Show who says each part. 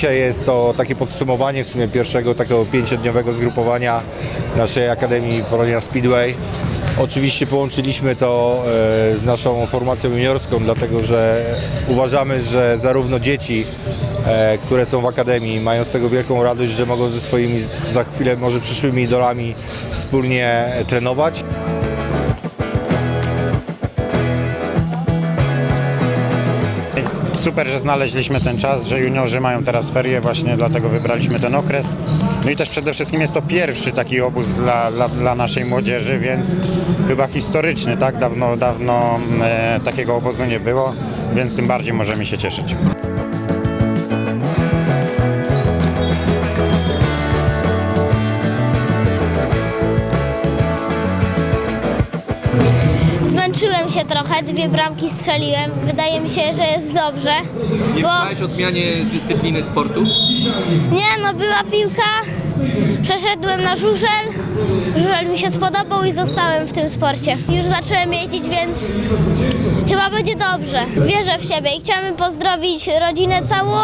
Speaker 1: Dzisiaj jest to takie podsumowanie w sumie pierwszego takiego pięciodniowego zgrupowania naszej Akademii Polonia Speedway. Oczywiście połączyliśmy to e, z naszą formacją juniorską, dlatego że uważamy, że zarówno dzieci, e, które są w Akademii, mają z tego wielką radość, że mogą ze swoimi za chwilę może przyszłymi idolami wspólnie trenować.
Speaker 2: Super, że znaleźliśmy ten czas, że juniorzy mają teraz ferie, właśnie dlatego wybraliśmy ten okres. No i też przede wszystkim jest to pierwszy taki obóz dla, dla, dla naszej młodzieży, więc chyba historyczny, tak? Dawno, dawno e, takiego obozu nie było, więc tym bardziej możemy się cieszyć.
Speaker 3: Zmęczyłem się trochę, dwie bramki strzeliłem. Wydaje mi się, że jest dobrze.
Speaker 4: Nie
Speaker 3: Bo
Speaker 4: myślałeś o zmianie dyscypliny sportu?
Speaker 3: nie, no była piłka, przeszedłem na żużel, żużel mi się spodobał i zostałem w tym sporcie. Już zacząłem jeździć, więc chyba będzie dobrze. Wierzę w siebie i chciałabym pozdrowić rodzinę całą.